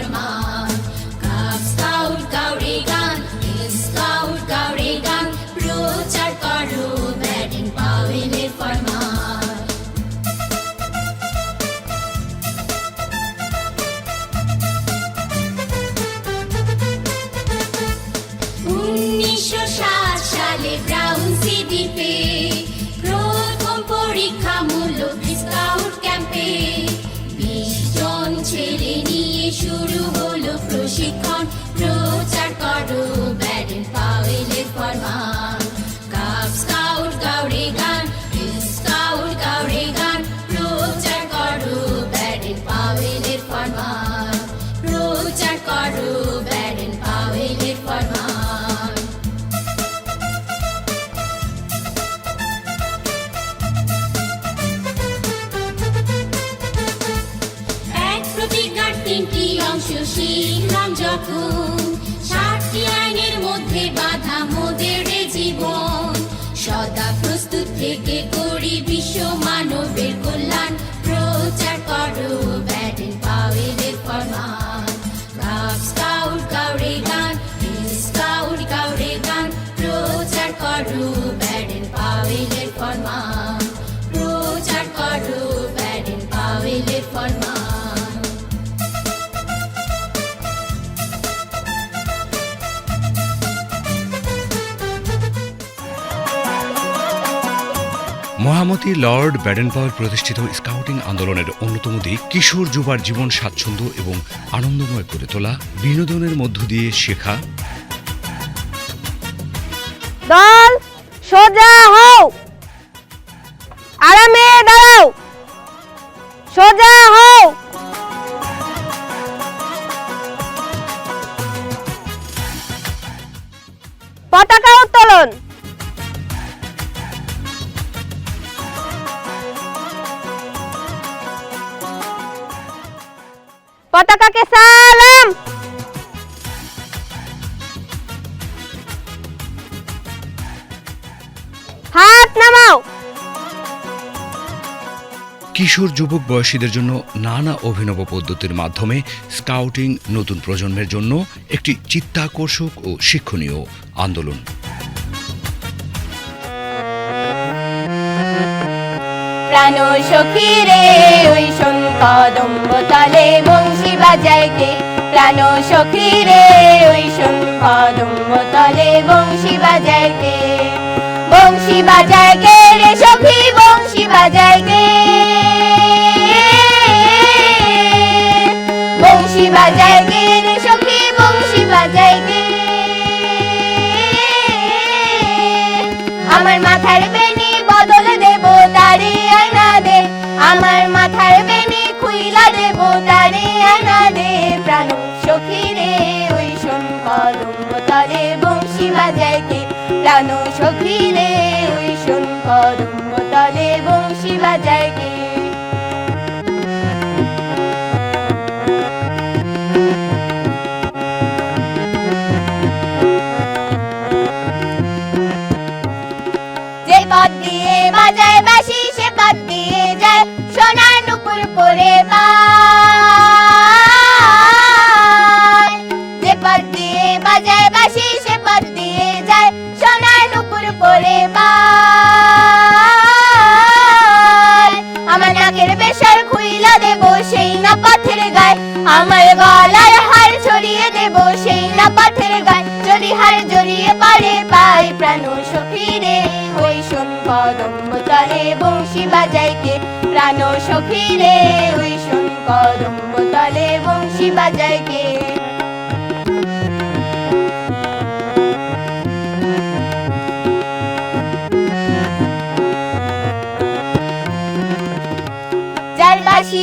আমার মা করি মহামতি লর্ড ব্যাডেন পাওয়ার প্রতিষ্ঠিত স্কাউটিং আন্দোলনের অন্যতম দিক কিশোর যুবার জীবন স্বাচ্ছন্দ্য এবং আনন্দময় করে তোলা, বিনোদনের মধ্য দিয়ে শেখা। দল সোজা হও! কিশোর যুবক বয়সীদের জন্য নানা অভিনব পদ্ধতির মাধ্যমে স্কাউটিং নতুন প্রজন্মের জন্য একটি চিত্তাকর্ষক ও শিক্ষণীয় আন্দোলন। বংশী বাজায় কে? প্রাণ বংশী বাজায় কে রে সখী, বংশী বাজায় কে? বংশী বাজায় কে রে সখী, বংশী বাজায় কে আমার মাথার বেনি বদল দেব তারে আয়না দে। আমার মাথার বেনি খুইলা দেব তারে আয়না দে। প্রাণ সখী রে, ওই শোন কদম্ব তলে বংশী বাজায় কে প্রাণ সখী প্রাণ সখীরে ওই শুন কদম্ব তলে বংশী বাজাইকে। যার বাসি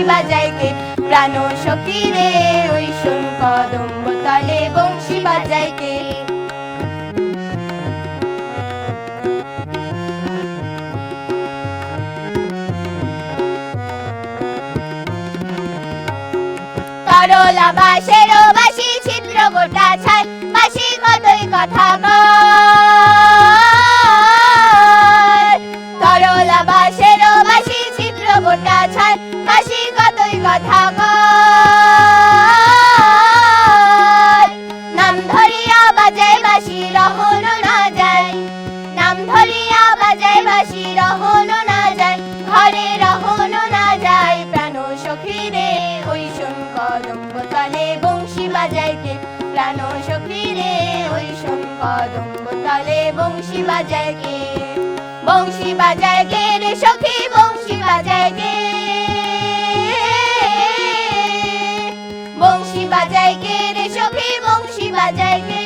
বংশী বাজায় প্রাণ সখী ওই শোন কদম্ব তলে বংশী বাজায় কে তরলা বাসের বাসি, ছিদ্র গোটা ছাই, বাসি কতই কথা কয় জায়গে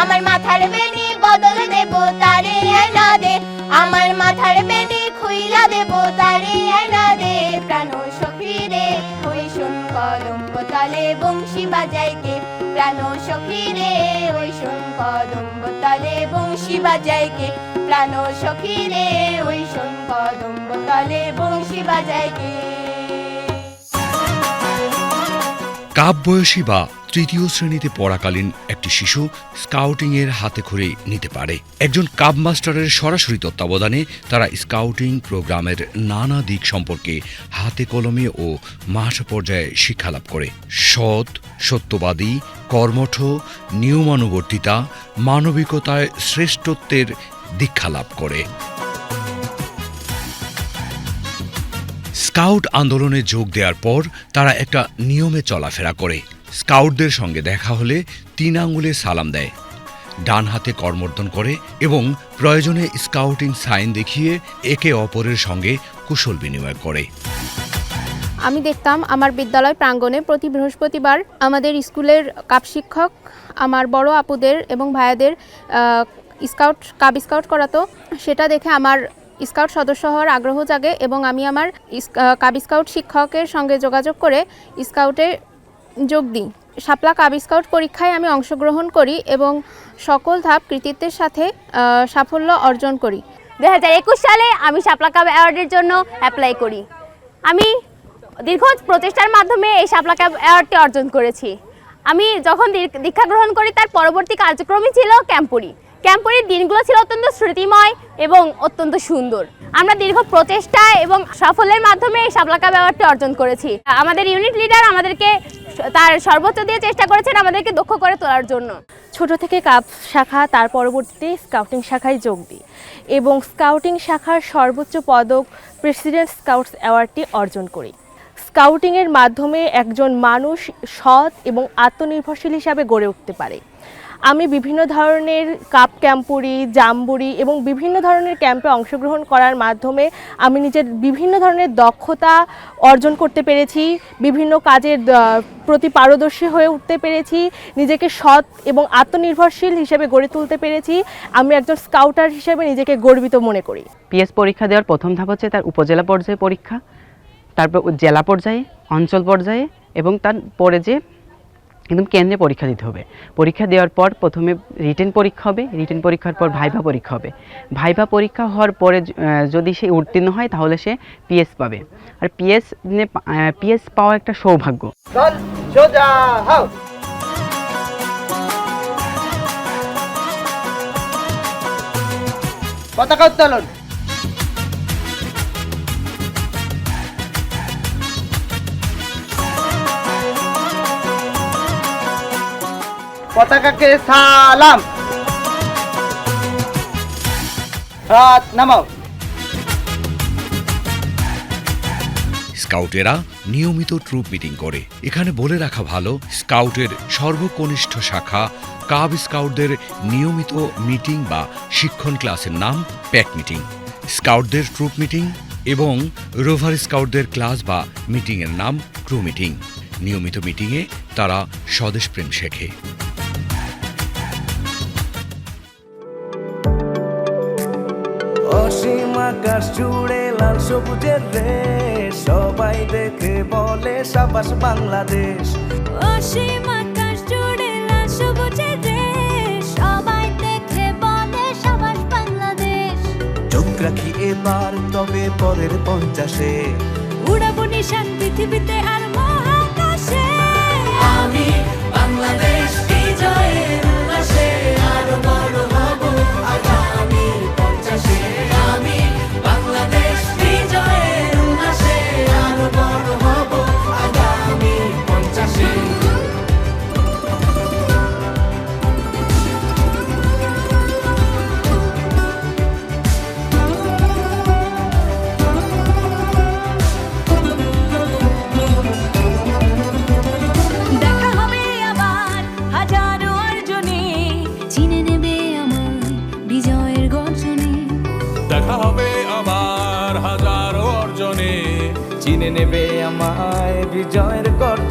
আমার মাথার বেনি বদল দেব, তারে আয়না দে। আমার মাথার বেনি খুইলা দেব, তারে আয়না দে। প্রাণ সখী রে, ওই শুন কলম্ব তলে বংশী বাজাইকে প্রাণ সখী রে, ওই শুন কদম্ব তলে বংশী বাজাইকে প্রাণ সখী রে, ওই শুন কদম্ব তলে বংশী বাজাইকে কাপ বয়সী বা তৃতীয় শ্রেণীতে পড়াকালীন একটি শিশু স্কাউটিং এর হাতে খড়ি নিতে পারে। একজন কাব মাস্টারের সরাসরি তত্ত্বাবধানে তারা স্কাউটিং প্রোগ্রামের নানা দিক সম্পর্কে হাতে কলমে ও মাঠ পর্যায়ে শিক্ষালাভ করে। সৎ, সত্যবাদী, কর্মঠ, নিয়মানুবর্তিতা, মানবিকতায় শ্রেষ্ঠত্বের দীক্ষা লাভ করে। স্কাউট আন্দোলনে যোগ দেওয়ার পর তারা একটা নিয়মে চলাফেরা করে। স্কাউটদের সঙ্গে দেখা হলে তিন আঙুলে সালাম দেয়। ডান হাতে কর্মর্দন করে এবং প্রয়োজনে স্কাউটিং সাইন দেখিয়ে একে অপরের সঙ্গে কুশল বিনিময় করে। আমি দেখতাম আমার বিদ্যালয় প্রাঙ্গণে প্রতি বৃহস্পতিবার আমাদের স্কুলের কাপ শিক্ষক, আমার বড় আপুদের এবং ভাইয়াদের স্কাউট কাপ স্কাউট করাতো। সেটা দেখে আমার স্কাউট সদস্য হওয়ার আগ্রহ জাগে এবং আমি আমার কাব স্কাউট শিক্ষকের সঙ্গে যোগাযোগ করে স্কাউটে যোগ দিই। শাপলা কাব স্কাউট পরীক্ষায় আমি অংশগ্রহণ করি এবং সকল ধাপ কৃতিত্বের সাথে সাফল্য অর্জন করি। দু হাজার একুশ সালে আমি শাপলা কাব অ্যাওয়ার্ডের জন্য অ্যাপ্লাই করি। আমি দীর্ঘ প্রচেষ্টার মাধ্যমে এই শাপলা কাপ অ্যাওয়ার্ডটি অর্জন করেছি। আমি যখন দীক্ষা গ্রহণ করি, তার পরবর্তী কার্যক্রমই ছিল ক্যাম্পুরি। ক্যাম্পুরির দিনগুলো ছিল অত্যন্ত স্মৃতিময় এবং অত্যন্ত সুন্দর। আমরা দীর্ঘ প্রচেষ্টা এবং সাফল্যের মাধ্যমে এই কাপ অ্যাওয়ার্ডটি অর্জন করেছি। আমাদের ইউনিট লিডার আমাদেরকে তার সর্বোচ্চ দিয়ে চেষ্টা করেছেন আমাদেরকে দক্ষ করে তোলার জন্য। ছোট থেকে কাপ শাখা, তার পরবর্তীতে স্কাউটিং শাখায় যোগ দিই এবং স্কাউটিং শাখার সর্বোচ্চ পদক প্রেসিডেন্ট স্কাউটস অ্যাওয়ার্ডটি অর্জন করি। স্কাউটিংয়ের মাধ্যমে একজন মানুষ সৎ এবং আত্মনির্ভরশীল হিসাবে গড়ে উঠতে পারে। আমি বিভিন্ন ধরনের কাপ ক্যাম্পুরি, জাম্বুরি এবং বিভিন্ন ধরনের ক্যাম্পে অংশগ্রহণ করার মাধ্যমে আমি নিজের বিভিন্ন ধরনের দক্ষতা অর্জন করতে পেরেছি, বিভিন্ন কাজের প্রতি পারদর্শী হয়ে উঠতে পেরেছি, নিজেকে সৎ এবং আত্মনির্ভরশীল হিসেবে গড়ে তুলতে পেরেছি, আমি একজন স্কাউটার হিসেবে নিজেকে গর্বিত মনে করি। পিএস পরীক্ষা দেওয়ার প্রথম ধাপ হচ্ছে তার উপজেলা পর্যায়ে পরীক্ষা, তারপর জেলা পর্যায়ে, অঞ্চল পর্যায়ে এবং তার পরে যে একদম কেন্দ্রে পরীক্ষা দিতে হবে। পরীক্ষা দেওয়ার পর প্রথমে রিটেন পরীক্ষা হবে। রিটেন পরীক্ষার পর ভাইভা পরীক্ষা হবে। ভাইভা পরীক্ষা হওয়ার পরে যদি সে উত্তীর্ণ হয় তাহলে সে পিএস পাবে। আর পিএস পিএস পাওয়া একটা সৌভাগ্য। পতাকা উত্তোলন। পতাকাকে সালাম। হাত নামাও। স্কাউটেরা নিয়মিত ট্রুপ মিটিং করে। এখানে বলে রাখা ভালো, স্কাউটের সর্বকনিষ্ঠ শাখা কাব স্কাউটদের নিয়মিত মিটিং বা শিক্ষণ ক্লাসের নাম প্যাক মিটিং স্কাউটদের ট্রুপ মিটিং এবং রোভার স্কাউটদের ক্লাস বা মিটিংয়ের নাম ক্রু মিটিং নিয়মিত মিটিংয়ে তারা স্বদেশপ্রেম শেখে। আকাশ জুড়ে লাল সবুজের রেশ। সবাই দেখে বলে সাবাস বাংলাদেশ। অসীম আকাশ জুড়ে লাল সবুজের দেশ সবাই দেখে বলে সাবাস বাংলাদেশ। চোখ রাখি এবার তবে পরের পঞ্চাশে। উড়াবো নিশান পৃথিবীতে দেখা হবে আবার হাজারো অর্জনে। চিনে নেবে আমায় বিজয়ের গর্জনে।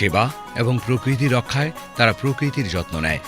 সেবা এবং প্রকৃতি রক্ষায় তারা প্রকৃতির যত্ন নেয়।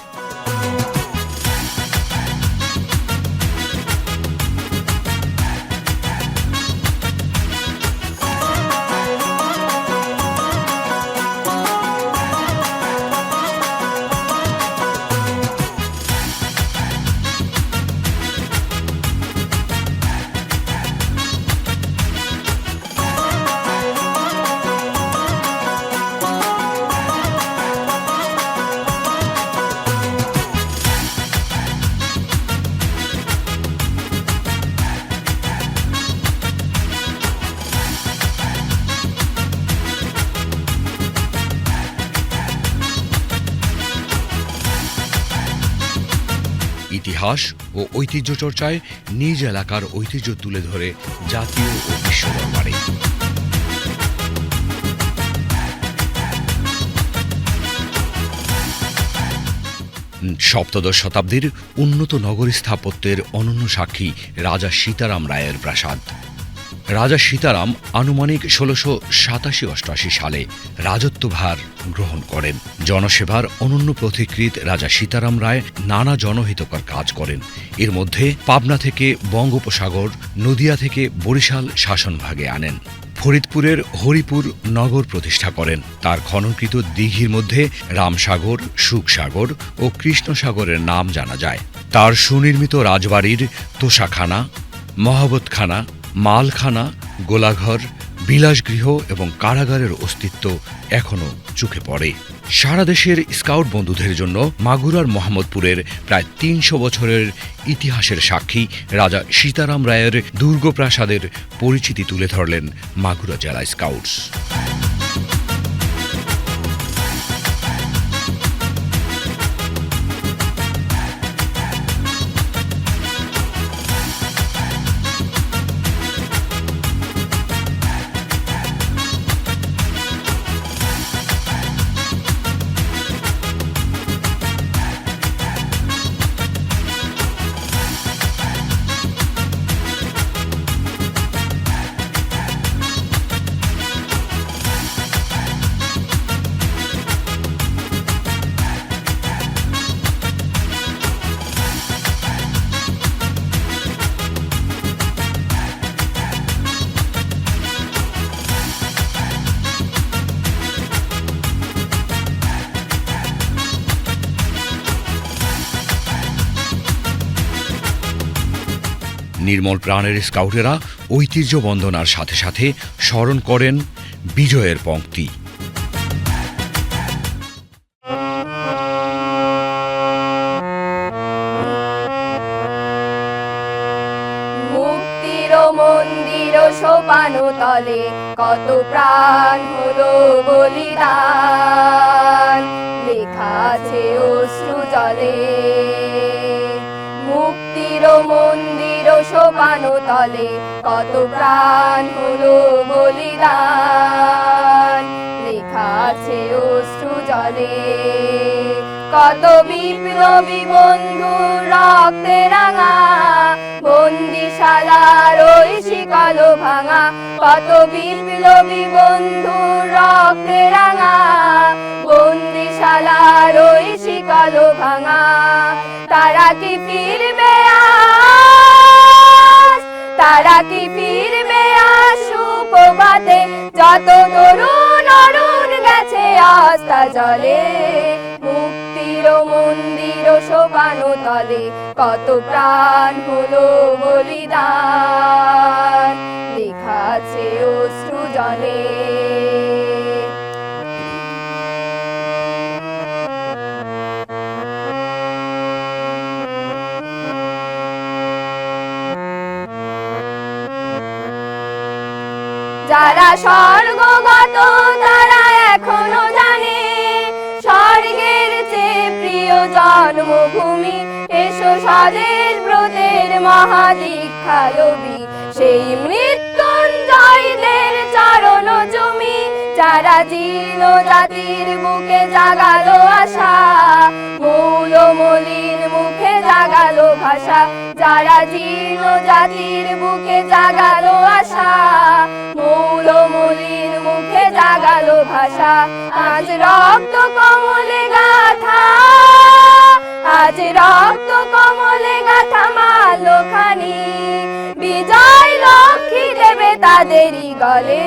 ইতিহাস ও ঐতিহ্য চর্চায় নিজ এলাকার ঐতিহ্য তুলে ধরে জাতীয় ও বিশ্ব দরবারে। সপ্তদশ শতাব্দীর উন্নত নগরী স্থাপত্যের অনন্য সাক্ষী রাজা সীতারাম রায়ের প্রাসাদ। রাজা সীতারাম আনুমানিক ষোলোশো সাতাশি অষ্টআশি সালে রাজত্বভার গ্রহণ করেন। জনসেবার অনন্য পথিকৃত রাজা সীতারাম রায় নানা জনহিতকর কাজ করেন। এর মধ্যে পাবনা থেকে বঙ্গোপসাগর, নদিয়া থেকে বরিশাল শাসনভাগে আনেন। ফরিদপুরের হরিপুর নগর প্রতিষ্ঠা করেন। তার খননকৃত দিঘির মধ্যে রামসাগর, সুখসাগর ও কৃষ্ণসাগরের নাম জানা যায়। তার সুনির্মিত রাজবাড়ির তোষাখানা মহাবতখানা মালখানা, গোলাঘর, বিলাসগৃহ এবং কারাগারের অস্তিত্ব এখনও চোখে পড়ে। সারা দেশের স্কাউট বন্ধুদের জন্য মাগুরার মোহাম্মদপুরের প্রায় তিনশো বছরের ইতিহাসের সাক্ষী রাজা সীতারাম রায়ের দুর্গপ্রাসাদের পরিচিতি তুলে ধরলেন মাগুরা জেলা স্কাউটস। নির্মল প্রাণের স্কাউটেরা ঐতিহ্য বন্দনার সাথে সাথে স্মরণ করেন বিজয়ের পঙ্ক্তি। তলে কত প্রাণ হলো বলিদান। লেখা আছে অশ্রু জলে। মুক্তির মন্দির সোপানো তলে কত প্রাণ হলো বলিদান। লেখা আছে অশ্রু জলে, কত বিপ্লবী বন্ধু রক্তে রাঙা, বন্দিশালার ওই শিকালো ভাঙা, কত বিপ্লবী বন্ধু রক্তে রাঙা, বন্দিশালার ওই শিকালো ভাঙা। তারা কি ফিরবে আজ? তারা কি ফিরবে আশু পোবাতে যত তরুণ অরুণ গেছে আস্থা জলে। মুক্তির মন্দির শোভানো তলে। কত প্রাণ হলো বলিদান। লেখা আছে অশ্রু জলে। স্বর্গগত, তারা এখনও জানে। স্বর্গের চেয়ে প্রিয় জন্মভূমি, এসো স্বদেশ ব্রতের মহাদীক্ষালবি সেই মৃত্যুঞ্জয়দের চরণ জমি যারা জীর্ণ জাতির মুখে জাগালো আশা, মৌল মলিন মুখে জাগালো ভাষা। যারা জীর্ণ জাতির মুখে জাগালো আশা, মৌল মলিন মুখে জাগালো ভাষা। আজ রক্ত কমলে গাথা, আজ রক্ত কমলে গাথা মালো খানি বিজয় লক্ষ্মী দেবে তাদেরই গলে।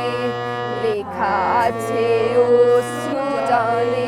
같이 웃으자니 네.